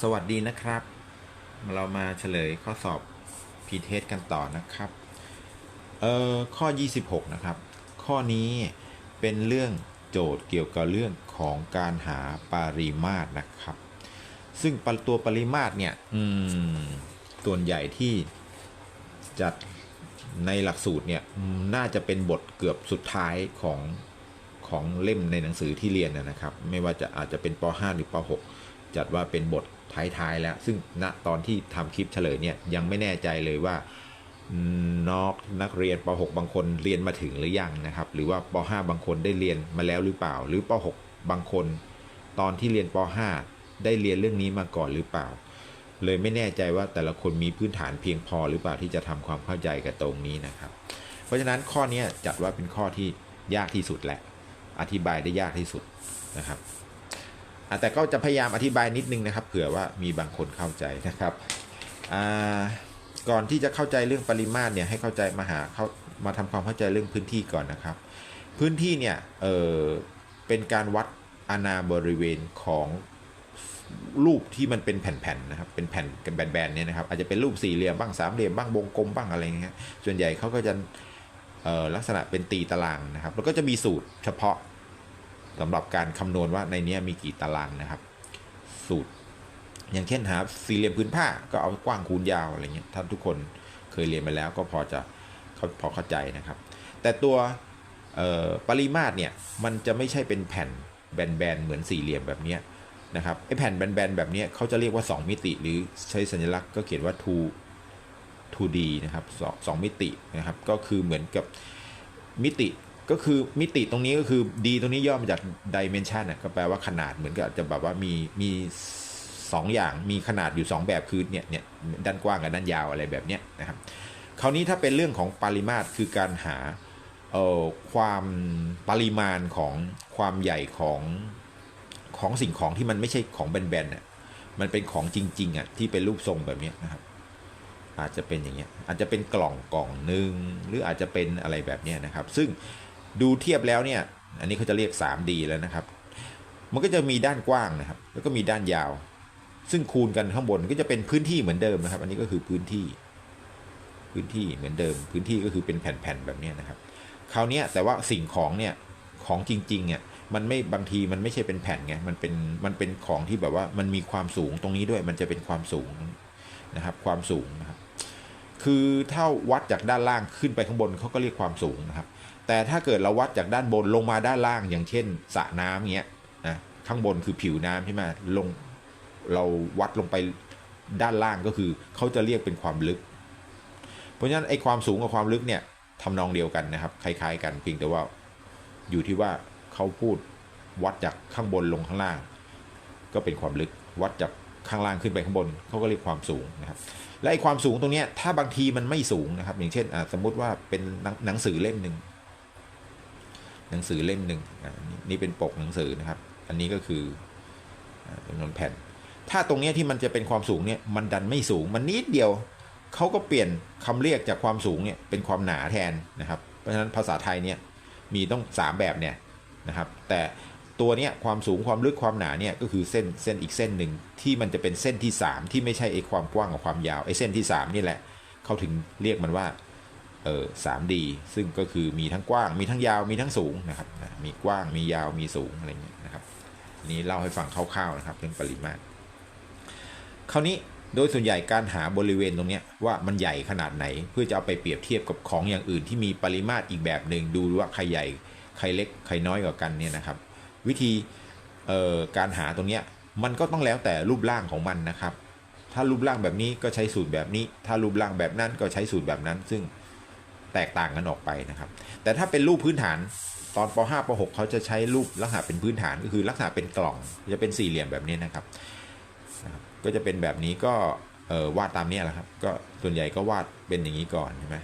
สวัสดีนะครับ เรามาเฉลยข้อสอบพีเทสกันต่อนะครับเอ่อข้อ 26 นะครับ ข้อนี้เป็นเรื่องโจทย์เกี่ยวกับเรื่องของการหาปริมาตรนะครับ ซึ่งปรตัวปริมาตรเนี่ยอืมส่วนใหญ่ที่จัดในหลักสูตรเนี่ยน่าจะเป็นบทเกือบสุดท้ายของของเล่มในหนังสือที่เรียนนะนะครับ ไม่ว่าจะอาจจะเป็นป .5 หรือป .6 จัดว่าเป็นบทท้ายๆแล้ว ซึ่งณตอนที่ทำคลิปเฉลยเนี่ยยังไม่แน่ใจเลยว่านอกนักเรียนป .6 บางคนเรียนมาถึงหรือยังนะครับ หรือว่าป .5 บางคนได้เรียนมาแล้วหรือเปล่า หรือป .6 บางคน ตอนที่เรียนป .5 ได้เรียนเรื่องนี้มาก่อนหรือเปล่า เลยไม่แน่ใจว่าแต่ละคนมีพื้นฐานเพียงพอหรือเปล่าที่จะทำความเข้าใจกับตรงนี้นะครับ เพราะฉะนั้นข้อนี้จัดว่าเป็นข้อที่ยากที่สุดแหละ อธิบายได้ยากที่สุดนะครับ แต่ก็จะพยายามอธิบายนิดนึงนะครับ เผื่อว่ามีบางคนเข้าใจนะครับก่อนที่จะเข้าใจเรื่องปริมาตรเนี่ยให้เข้าใจมาหาเข้ามาทำความเข้าใจเรื่องพื้นที่ก่อนนะครับ พื้นที่เนี่ยเออเป็นการวัดอาณาบริเวณของรูปที่มันเป็นแผ่นๆนะครับ เป็นแผ่นกันแบนๆเนี่ยนะครับอาจจะเป็นรูปสี่เหลี่ยมบ้างสามเหลี่ยมบ้างวงกลมบ้างอะไรอย่างเงี้ยส่วนใหญ่เขาก็จะลักษณะเป็นตีตารางนะครับ แล้วก็จะมีสูตรเฉพาะ สำหรับการคำนวณว่าในนี้มีกี่ตารางนะครับ สูตร อย่างเช่นหาสี่เหลี่ยมพื้นผ้าก็เอากว้างคูณยาวอะไรเงี้ยท่านทุกคนเคยเรียนมาแล้วก็พอจะเขาพอเข้าใจนะครับ แต่ตัวปริมาตรเนี่ยมันจะไม่ใช่เป็นแผ่นแบนๆเหมือนสี่เหลี่ยมแบบนี้นะครับไอแผ่นแบนๆแบบนี้เขาจะเรียกว่า 2 มิติ หรือใช้สัญลักษณ์ก็เขียนว่า two 2D นะครับสองสองมิตินะครับ ก็คือเหมือนกับมิติ ก็คือมิติตรงนี้ก็คือ D ตรงนี้ย่อมาจาก dimension นะก็แปลว่าขนาดเหมือนกับจะแบบว่ามีมีสองอย่างมีขนาดอยู่ 2 แบบคือเนี่ยเนี่ยด้านกว้างกับด้านยาวอะไรแบบเนี้ยนะครับคราวนี้ถ้าเป็นเรื่องของปริมาตรคือการหาเอ่อความปริมาณของความใหญ่ของของสิ่งของที่มันไม่ใช่ของแบนๆน่ะมันเป็นของจริงๆอะที่เป็นรูปทรงแบบเนี้ยนะครับ อาจจะเป็นอย่างเงี้ยอาจจะเป็นกล่องกล่องหนึ่งหรืออาจจะเป็นอะไรแบบเนี้ยนะครับ ซึ่ง ดูเทียบแล้วเนี่ย อันนี้เขาจะเรียก 3D แล้วนะครับ มันก็จะมีด้านกว้างนะครับ แล้วก็มีด้านยาว ซึ่งคูณกันข้างบนก็จะเป็นพื้นที่เหมือนเดิมนะครับ อันนี้ก็คือพื้นที่ พื้นที่เหมือนเดิม พื้นที่ก็คือเป็นแผ่นๆแบบนี้นะครับ คราวนี้แต่ว่าสิ่งของเนี่ยของจริงๆเนี่ยมันไม่บางทีมันไม่ใช่เป็นแผ่นไง มันเป็นมันเป็นของที่แบบว่ามันมีความสูงตรงนี้ด้วย มันจะเป็นความสูงนะครับ ความสูงนะครับ คือถ้าวัดจากด้านล่างขึ้นไปข้างบนเขาก็เรียกความสูงนะครับ แต่ถ้าเกิดเราวัดจากด้านบนลงมาด้านล่างอย่างเช่นสระน้ำเงี้ยนะข้างบนคือผิวน้ำใช่ไหมลงเราวัดลงไปด้านล่างก็คือเขาจะเรียกเป็นความลึก เพราะฉะนั้นไอ้ความสูงกับความลึกเนี่ยทำนองเดียวกันนะครับ คล้ายๆ กันเพียงแต่ว่าอยู่ที่ว่าเขาพูดวัดจากข้างบนลงข้างล่าง ก็เป็นความลึกวัดจากข้างล่างขึ้นไปข้างบนเขาก็เรียกความสูงนะครับ และไอ้ความสูงตรงนี้ถ้าบางทีมันไม่สูงนะครับ อย่างเช่นสมมุติว่าเป็นหนังสือเล่มหนึ่ง หนังสือเล่มหนึ่งนี่เป็นปกหนังสือนะครับ อันนี้ก็คือจำนวนแผ่น ถ้าตรงนี้ที่มันจะเป็นความสูงเนี่ยมันดันไม่สูงมันนิดเดียวเขาก็เปลี่ยนคำเรียกจากความสูงเนี่ยเป็นความหนาแทนนะครับ เพราะฉะนั้นภาษาไทยเนี่ยมีต้องสามแบบเนี่ยนะครับ แต่ตัวเนี้ยความสูงความลึกความหนาเนี่ยก็คือเส้นเส้นอีกเส้นหนึ่งที่มันจะเป็นเส้นที่ 3 ที่ไม่ใช่ไอ้ความกว้างกับความยาวไอ้เส้นที่ 3 นี่แหละเขาถึงเรียกมันว่า เออสามดีซึ่งก็คือมีทั้งกว้างมีทั้งยาวมีทั้งสูงนะครับมีกว้างมียาวมีสูงอะไรเงี้ยนะครับนี้เล่าให้ฟังคร่าวๆนะครับเรื่องปริมาตรคราวนี้โดยส่วนใหญ่การหาบริเวณตรงเนี้ยว่ามันใหญ่ขนาดไหน เพื่อจะเอาไปเปรียบเทียบกับของอย่างอื่นที่มีปริมาตรอีกแบบหนึ่งดูว่าใครใหญ่ใครเล็กใครน้อยกว่ากันเนี่ยนะครับ วิธีการหาตรงเนี้ยมันก็ต้องแล้วแต่รูปร่างของมันนะครับ ถ้ารูปร่างแบบนี้ก็ใช้สูตรแบบนี้ ถ้ารูปร่างแบบนั้นก็ใช้สูตรแบบนั้น ซึ่ง แตกต่างกันออกไปนะครับ แต่ถ้าเป็นรูปพื้นฐานตอนป .5 ป .6 เขาจะใช้รูปลักษณะเป็นพื้นฐานก็คือลักษณะเป็นกล่องจะเป็นสี่เหลี่ยมแบบนี้นะครับ ก็จะเป็นแบบนี้ก็วาดตามนี้แหละครับ ก็ส่วนใหญ่ก็วาดเป็นอย่างนี้ก่อนใช่ไหม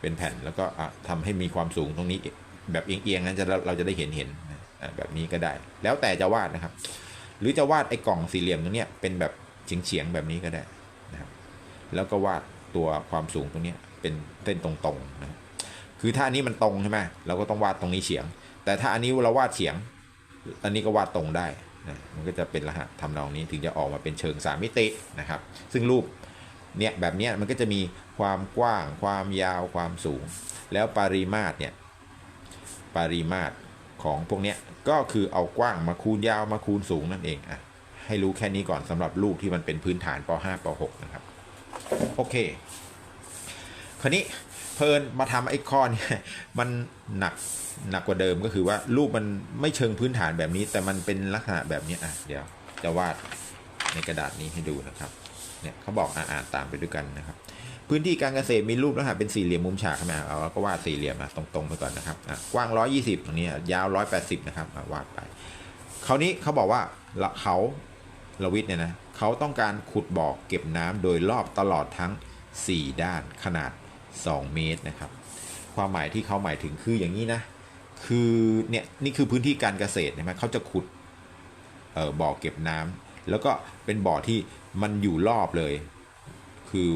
เป็นแผ่นแล้วก็อะทำให้มีความสูงตรงนี้แบบเอียงๆนั้นจะเราจะได้เห็นเห็นแบบนี้ก็ได้ แล้วแต่จะวาดนะครับ หรือจะวาดไอ้กล่องสี่เหลี่ยมตรงนี้เป็นแบบเฉียงๆแบบนี้ก็ได้นะครับ แล้วก็วาดตัวความสูงตรงนี้ เป็นเส้นตรงๆนะคือถ้าอันนี้มันตรงใช่ไหมเราก็ต้องวาดตรงนี้เฉียง แต่ถ้าอันนี้เราวาดเฉียง อันนี้ก็วาดตรงได้นะมันก็จะเป็นรหัสทำนองนี้ถึงจะออกมาเป็นเชิงสามมิตินะครับ ซึ่งรูปเนี่ยแบบเนี้ยมันก็จะมีความกว้าง ความยาวความสูง แล้วปริมาตรเนี่ยปริมาตรของพวกเนี้ยก็คือเอากว้างมาคูณยาวมาคูณสูงนั่นเองอะให้รู้แค่นี้ก่อนสำหรับลูกที่มันเป็นพื้นฐานป .5 ป .6 นะครับ โอเค คราวนี้เพลินมาทำไอ้ข้อนี่ยมันหนักหนักกว่าเดิมก็คือว่ารูปมันไม่เชิงพื้นฐานแบบนี้ แต่มันเป็นลักษณะแบบนี้อะเดี๋ยวจะวาดในกระดาษนี้ให้ดูนะครับเนี่ยเขาบอกอ่านตามไปด้วยกันนะครับ พื้นที่การเกษตรมีรูปลักษณะเป็นสี่เหลี่ยมมุมฉากใช่ไหมเอาก็วาดสี่เหลี่ยมมาตรงๆไปก่อนนะครับอะกว้าง 120 ตรงนี้ยาว 180 นะครับวาดไปคราวนี้เขาบอกว่าเขาละวิทย์เนี่ยนะเขาต้องการขุดบ่อเก็บน้ำโดยรอบตลอดทั้ง 4 ด้านขนาด 2 เมตรนะครับ ความหมายที่เขาหมายถึงคืออย่างนี้นะ คือเนี่ยนี่คือพื้นที่การเกษตรใช่ไหมเขาจะขุดเอ่อบ่อเก็บน้ำแล้วก็เป็นบ่อที่มันอยู่รอบเลย คือ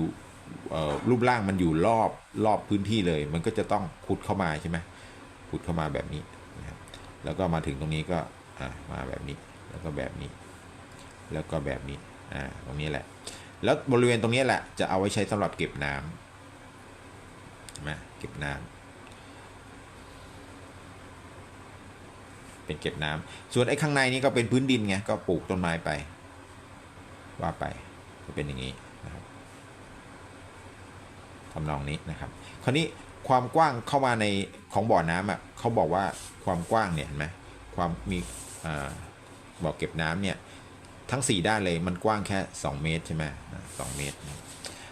เอ่อรูปร่างมันอยู่รอบรอบพื้นที่เลย มันก็จะต้องขุดเข้ามาใช่ไหมขุดเข้ามาแบบนี้นะครับแล้วก็มาถึงตรงนี้ก็อะมาแบบนี้ แล้วก็แบบนี้ แล้วก็แบบนี้อ่าตรงนี้แหละ แล้วบริเวณตรงนี้แหละจะเอาไว้ใช้สำหรับเก็บน้ำเห็น ไหมเก็บน้ำเป็นเก็บน้ำส่วนไอ้ข้างในนี้ก็เป็นพื้นดินไงก็ปลูกต้นไม้ไป ว่าไปก็เป็นอย่างนี้นะครับทำนองนี้นะครับ คราวนี้ความกว้างเข้ามาในของบ่อน้ำอะเขาบอกว่าความกว้างเนี่ยเห็นไหมความมีบ่อเก็บน้ำเนี่ยทั้ง 4 ด้านเลยมันกว้างแค่ 2 เมตรใช่ไหมสองเมตร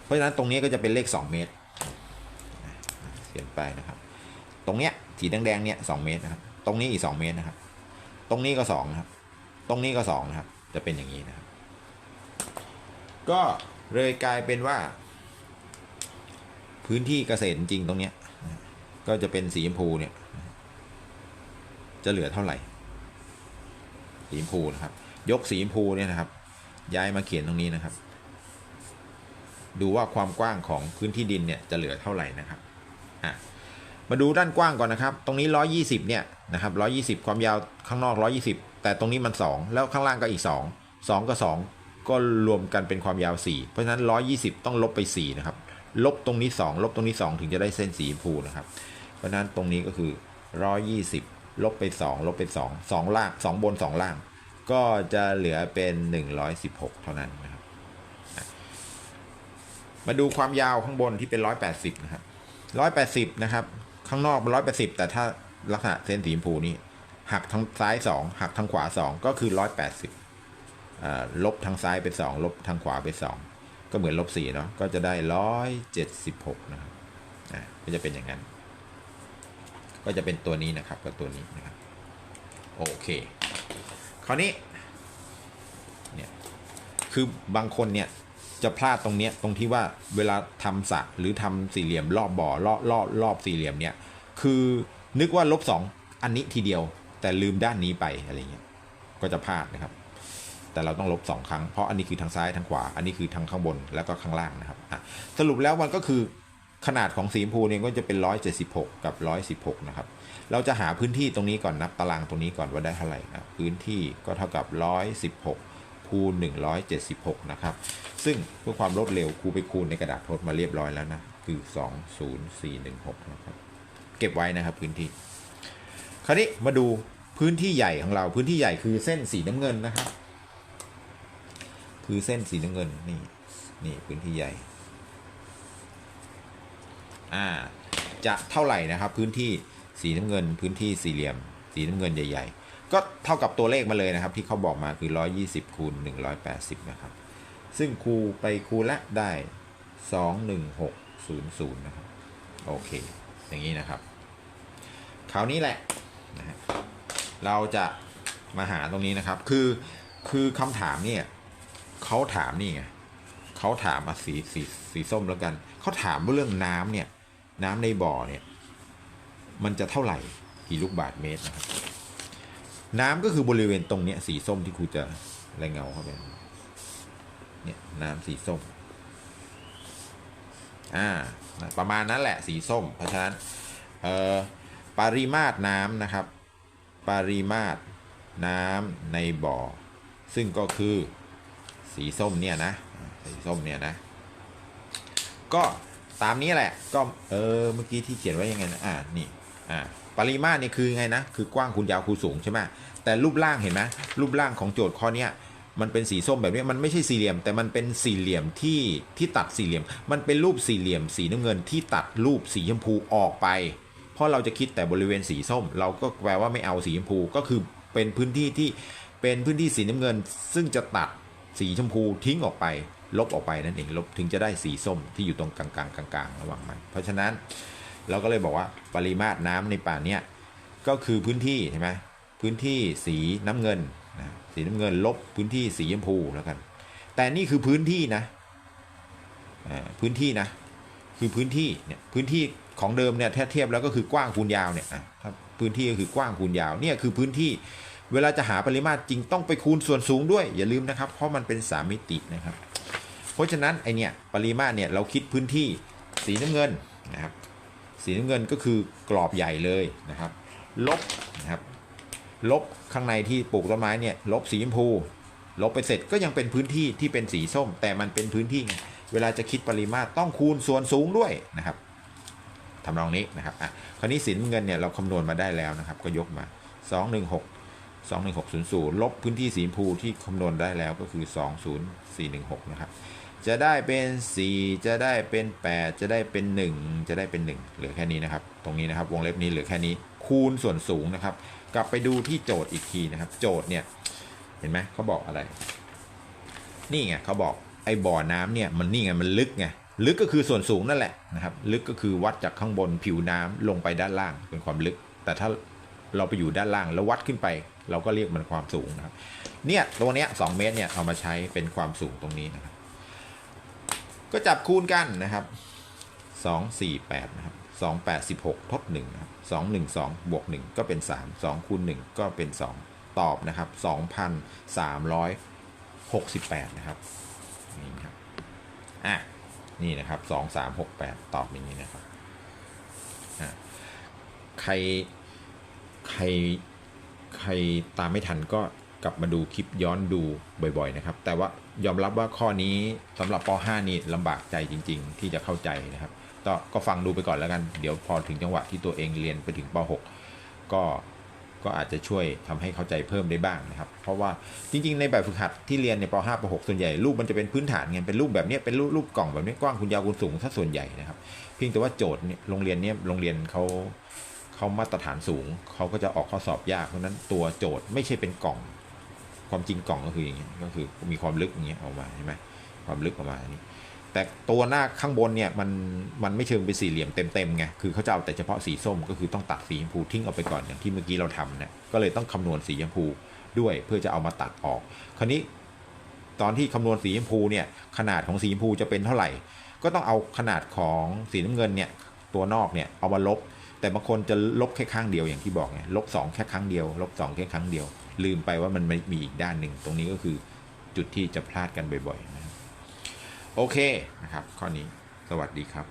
เพราะฉะนั้นตรงนี้ก็จะเป็นเลข 2 เมตร ขียนไปนะครับ ตรงเนี้ยสีแดงๆเนี่ยสเมตรนะครับ ตรงนี้อีก 2 เมตรนะครับ ตรงนี้ก็2นะครับ ตรงนี้ก็2นะครับ จะเป็นอย่างนี้นะครับ ก็เลยกลายเป็นว่า พื้นที่เกษตรจริงตรงเนี้ยก็จะเป็นสีชมพูเนี่ย จะเหลือเท่าไหร่ สีชมพูนะครับ ยกสีชมพูเนี่ยนะครับ ย้ายมาเขียนตรงนี้นะครับ ดูว่าความกว้างของพื้นที่ดินเนี่ยจะเหลือเท่าไหร่นะครับ อะมาดูด้านกว้างก่อนนะครับ ตรงนี้ 120 เนี่ยนะครับ 120 ความยาวข้างนอก 120 แต่ตรงนี้มัน 2 แล้วข้างล่างก็อีก 2 2 กับ 2 ก็รวมกันเป็นความยาว 4 เพราะฉะนั้น 120 ต้องลบไป 4 นะครับ ลบตรงนี้ 2 ลบตรงนี้ 2 ถึงจะได้เส้นสีชมพูนะครับ เพราะฉะนั้นตรงนี้ก็คือ 120 ลบไป 2 ลบไป 2 2 ล่าง 2 บน 2 ล่าง ก็จะเหลือเป็น 116 เท่านั้นนะครับ มาดูความยาวข้างบนที่เป็น 180 นะครับ 180นะครับ ข้างนอกเป็น180แต่ถ้าลักษณะเส้นสีชมพูนี่หักทางซ้าย2หักทางขวา2ก็คือ180อ่าลบทางซ้ายเป็น2ลบทางขวาเป็น2ก็เหมือนลบ4เนาะก็จะได้176นะครับอ่าก็จะเป็นอย่างนั้น ก็จะเป็นตัวนี้นะครับกับตัวนี้นะครับโอเค คราวนี้เนี่ยคือบางคนเนี่ย จะพลาดตรงเนี้ยตรงที่ว่าเวลาทำสระหรือทำสี่เหลี่ยมรอบบ่อรอบรอบรอบสี่เหลี่ยมเนี่ยคือนึกว่าลบสองอันนี้ทีเดียว แต่ลืมด้านนี้ไปอะไรเงี้ยก็จะพลาดนะครับ แต่เราต้องลบสองครั้งเพราะอันนี้คือทางซ้ายทางขวา อันนี้คือทางข้างบนแล้วก็ข้างล่างนะครับสรุปแล้วมันก็คือขนาดของสีชมพูเนี่ยก็จะเป็น 176 กับ 116 นะครับ เราจะหาพื้นที่ตรงนี้ก่อนนับตารางตรงนี้ก่อนว่าได้เท่าไหร่นะพื้นที่ก็เท่ากับ 116 คูณ 176 นะครับ ซึ่งเพื่อความรวดเร็วครูไปคูณในกระดาษโพสต์มาเรียบร้อยแล้วนะ คือ 20416 นะครับ เก็บไว้นะครับพื้นที่ คราวนี้มาดูพื้นที่ใหญ่ของเราพื้นที่ใหญ่คือเส้นสีน้ำเงินนะครับ คือเส้นสีน้ำเงินนี่นี่พื้นที่ใหญ่ อ่า จะเท่าไหร่นะครับ พื้นที่สีน้ำเงิน พื้นที่สี่เหลี่ยม สีน้ำเงินใหญ่ ๆ ก็เท่ากับตัวเลขมาเลยนะครับ ที่เขาบอกมาคือ 120คูณ180 นะครับ ซึ่งครูไปคูณละได้ 21600 นะครับ โอเค อย่างนี้นะครับ คราวนี้แหละนะฮะเราจะมาหาตรงนี้นะครับ คือคือคำถามเนี่ยเขาถามนี่ไงเขาถามอะสีสีสีส้มแล้วกัน เขาถามว่าเรื่องน้ำเนี่ย น้ำในบ่อเนี่ย มันจะเท่าไหร่กี่ลูกบาทเมตรนะครับ น้ำก็คือบริเวณตรงเนี้ยสีส้มที่ครูจะแรงเงาเข้าไปเนี่ยน้ำสีส้มอ่าประมาณนั้นแหละสีส้ม เพราะฉะนั้นเอ่อปริมาตรน้ำนะครับ ปริมาตรน้ำในบ่อ ซึ่งก็คือสีส้มเนี่ยนะสีส้มเนี่ยนะ ก็ตามนี้แหละก็เออเมื่อกี้ที่เขียนไว้ยังไงนะอ่านี่อ่า ปริมาตรนี่คือไงนะ คือกว้างคูณยาวคูณสูงใช่ไหมแต่รูปร่างเห็นไหมรูปร่างของโจทย์ข้อนี้มันเป็นสีส้มแบบนี้มันไม่ใช่สี่เหลี่ยม แต่มันเป็นสี่เหลี่ยมที่ที่ตัดสี่เหลี่ยม มันเป็นรูปสี่เหลี่ยม สีน้ำเงินที่ตัดรูปสีชมพูออกไป เพราะเราจะคิดแต่บริเวณสีส้ม เราก็แปลว่าไม่เอาสีชมพูก็คือเป็นพื้นที่ที่เป็นพื้นที่สีน้ำเงิน ซึ่งจะตัดสีชมพูทิ้งออกไป ลบออกไปนั่นเองลบถึงจะได้สีส้มที่อยู่ตรงกลางๆกลางๆระหว่างมันเพราะฉะนั้น เราก็เลยบอกว่าปริมาตรน้ำในป่าเนี้ยก็คือพื้นที่ใช่ไหมพื้นที่สีน้ำเงินนะสีน้ำเงินลบพื้นที่สีชมพูแล้วกัน แต่นี่คือพื้นที่นะพื้นที่นะคือพื้นที่เนี่ยพื้นที่ของเดิมเนี่ยถ้าเทียบแล้วก็คือกว้างคูณยาวเนี่ยถ้าพื้นที่ก็คือกว้างคูณยาวเนี่ยคือพื้นที่เวลาจะหาปริมาตรจริงต้องไปคูณส่วนสูงด้วยอย่าลืมนะครับ เพราะมันเป็นสามมิตินะครับ เพราะฉะนั้นไอเนี่ยปริมาตรเนี่ยเราคิดพื้นที่สีน้ำเงินนะครับ สีน้ำเงินก็คือกรอบใหญ่เลยนะครับ ลบนะครับ ลบข้างในที่ปลูกต้นไม้เนี่ย ลบสีชมพู ลบไปเสร็จก็ยังเป็นพื้นที่ที่เป็นสีส้ม แต่มันเป็นพื้นที่ไงเวลาจะคิดปริมาตรต้องคูณส่วนสูงด้วยนะครับทำนองนี้นะครับอะคราวนี้สีน้ำเงินเนี่ยเราคำนวณมาได้แล้วนะครับ ก็ยกมา 216 21600 ลบพื้นที่สีชมพูที่คำนวณได้แล้วก็คือ 20416 นะครับ จะได้เป็น 4 จะได้เป็น 8 จะได้เป็น 1 จะได้เป็น 1 เหลือแค่นี้นะครับ ตรงนี้นะครับ วงเล็บนี้เหลือแค่นี้ คูณส่วนสูงนะครับ กลับไปดูที่โจทย์อีกทีนะครับ โจทย์เนี่ย เห็นไหมเขาบอกอะไร นี่ไงเขาบอกไอ้บ่อน้ำเนี่ยมันนี่ไงมันลึกไง ลึกก็คือส่วนสูงนั่นแหละนะครับ ลึกก็คือวัดจากข้างบนผิวน้ำลงไปด้านล่างเป็นความลึก แต่ถ้าเราไปอยู่ด้านล่างแล้ววัดขึ้นไป เราก็เรียกมันความสูงนะครับ เนี่ยตัวเนี้ยสเมตรเนี่ยเอามาใช้เป็นความสูงตรงนี้นะครับ ก็จับคูณกันนะครับสองสี่แปดนะครับสองแปดสิบหกทดหนึ่งนะครับสองหนึ่งสองบวกหนึ่งก็เป็นสามสองคูณหนึ่งก็เป็นสองตอบนะครับสองพันสามร้อยหกสิบแปดนะครับนี่ครับอะนี่นะครับสองสามหกแปดตอบอย่างนี้นะครับอะใครใครใครตามไม่ทันก็ กลับมาดูคลิปย้อนดูบ่อยๆนะครับ แต่ว่ายอมรับว่าข้อนี้สำหรับป .5 นี่ลำบากใจจริง ๆ ที่จะเข้าใจนะครับก็ก็ฟังดูไปก่อนแล้วกัน เดี๋ยวพอถึงจังหวะที่ตัวเองเรียนไปถึงป .6 ก็ก็อาจจะช่วยทำให้เข้าใจเพิ่มได้บ้างนะครับ เพราะว่าจริง ๆ ในแบบฝึกหัดที่เรียนในป .5 ป .6 ส่วนใหญ่รูปมันจะเป็นพื้นฐานไงเป็นรูปแบบเนี้ยเป็นรูปรูปกล่องแบบนี้กว้างคูณยาวคูณสูงถ้าส่วนใหญ่นะครับ เพียงแต่ว่าโจทย์เนี่ยโรงเรียนเนี้ยโรงเรียนเขาเขามาตรฐานสูง เขาก็จะออกข้อสอบยากเพราะฉะนั้นตัวโจทย์ไม่ใช่เป็นกล่อง ความจริงกล่องก็คืออย่างนี้ก็คือมีความลึกอย่างเงี้ยออกมาใช่ไหมความลึกออกมาอันนี้ แต่ตัวหน้าข้างบนเนี่ยมันมันไม่เชิงเป็นสี่เหลี่ยมเต็มๆไงคือเขาจะเอาแต่เฉพาะสีส้มก็คือต้องตัดสีชมพูทิ้งออกไปก่อนอย่างที่เมื่อกี้เราทำเนี่ยก็เลยต้องคำนวณสีชมพูด้วยเพื่อจะเอามาตัดออก คราวนี้ตอนที่คำนวณสีชมพูเนี่ยขนาดของสีชมพูจะเป็นเท่าไหร่ ก็ต้องเอาขนาดของสีน้ำเงินเนี่ยตัวนอกเนี่ยเอามาลบ แต่บางคนจะลบแค่ข้างเดียวอย่างที่บอกไงลบสองแค่ครั้งเดียวลบสองแค่ครั้งเดียว ลืมไปว่ามันมีอีกด้านหนึ่ง ตรงนี้ก็คือจุดที่จะพลาดกันบ่อยๆนะครับโอเคนะครับ ข้อนี้สวัสดีครับ